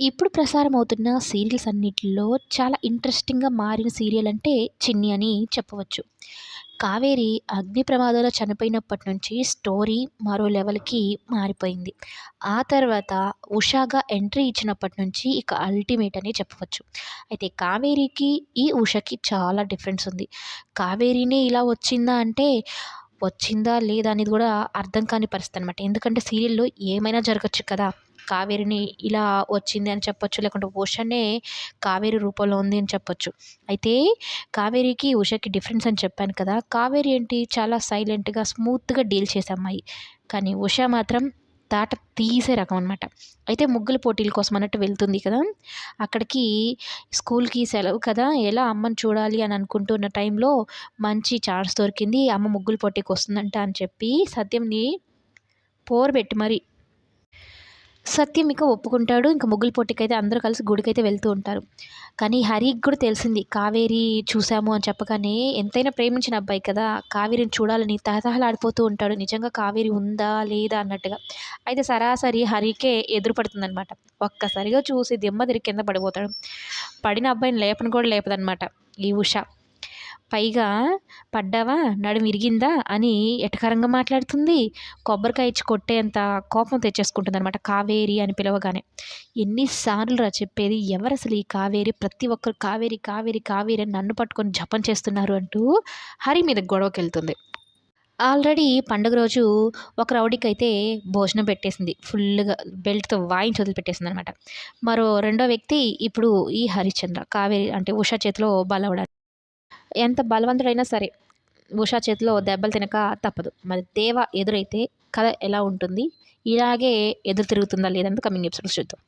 ఇప్పుడు ప్రసారం అవుతున్న సీరియల్స్ అన్నిటిలో చాలా ఇంట్రెస్టింగ్గా మారిన సీరియల్ అంటే చిన్ని అని చెప్పవచ్చు. కావేరి అగ్ని ప్రమాదంలో చనిపోయినప్పటి నుంచి స్టోరీ మరో లెవెల్కి మారిపోయింది. ఆ తర్వాత ఉషాగా ఎంట్రీ ఇచ్చినప్పటి నుంచి ఇక అల్టిమేట్ అని చెప్పవచ్చు. అయితే కావేరికి ఈ ఉషకి చాలా డిఫరెన్స్ ఉంది. కావేరినే ఇలా వచ్చిందా అంటే వచ్చిందా లేదా అనేది కూడా అర్థం కాని పరిస్థితి అనమాట ఎందుకంటే సీరియల్లో ఏమైనా జరగచ్చు కదా. కావేరిని ఇలా వచ్చింది అని చెప్పొచ్చు లేకుంటే ఉషనే కావేరి రూపంలో ఉంది అని చెప్పొచ్చు. అయితే కావేరికి ఉషకి డిఫరెన్స్ అని చెప్పాను కదా కావేరి ఏంటి? చాలా సైలెంట్గా స్మూత్గా డీల్ చేసే అమ్మాయి. కానీ ఉష మాత్రం తాట తీసే రకం అనమాట అయితే ముగ్గుల పోటీల కోసం అన్నట్టు వెళ్తుంది కదా అక్కడికి స్కూల్కి సెలవు కదా ఎలా అమ్మని చూడాలి అని అనుకుంటున్న టైంలో మంచి ఛాన్స్ దొరికింది అమ్మ ముగ్గుల పోటీకి వస్తుందంట అని చెప్పి సత్యంని పోరబెట్టి మరి సత్యం ఇక ఒప్పుకుంటాడు. ఇంకా ముగ్గులు పొట్టికైతే అందరూ కలిసి గుడికి అయితే వెళ్తూ ఉంటారు. కానీ హరికి కూడా తెలిసింది కావేరి చూసాము అని చెప్పగానే ఎంతైనా ప్రేమించిన అబ్బాయి కదా కావేరిని చూడాలని తహతహలాడిపోతూ ఉంటాడు. నిజంగా కావేరి ఉందా లేదా అన్నట్టుగా. అయితే సరాసరి హరికే ఎదురు పడుతుందనమాట ఒక్కసారిగా చూసి దిమ్మ తిరిగి కింద పడిపోతాడు. పడిన అబ్బాయిని లేపని కూడా లేపదనమాట ఈ ఉష. పైగా పడ్డావా? నడుము విరిగిందా అని ఎటకరంగా మాట్లాడుతుంది. కొబ్బరికాయ ఇచ్చి కొట్టేంత కోపం తెచ్చేసుకుంటుంది అనమాట కావేరి అని పిలవగానే. ఎన్నిసార్లు రా చెప్పేది? ఎవరు అసలు ఈ కావేరి? ప్రతి ఒక్కరు కావేరి కావేరి కావేరి అని నన్ను పట్టుకొని జపం చేస్తున్నారు అంటూ హరి మీద గొడవకి వెళ్తుంది ఆల్రెడీ పండుగ రోజు ఒక రౌడీకి అయితే భోజనం పెట్టేసింది. ఫుల్గా బెల్ట్తో వాయించి వదిలిపెట్టేసింది అనమాట మరో రెండో వ్యక్తి ఇప్పుడు ఈ హరిశ్చంద్ర. కావేరి అంటే ఉషా చేతిలో బలవడానికి ఎంత బలవంతుడైనా సరే ఉషా చేతిలో దెబ్బలు తినక తప్పదు. మరి దేవ ఎదురైతే కథ ఎలా ఉంటుంది? ఇలాగే ఎదురు తిరుగుతుందా లేదంటే కమింగ్ ఎపిసోడ్స్ చూద్దాం.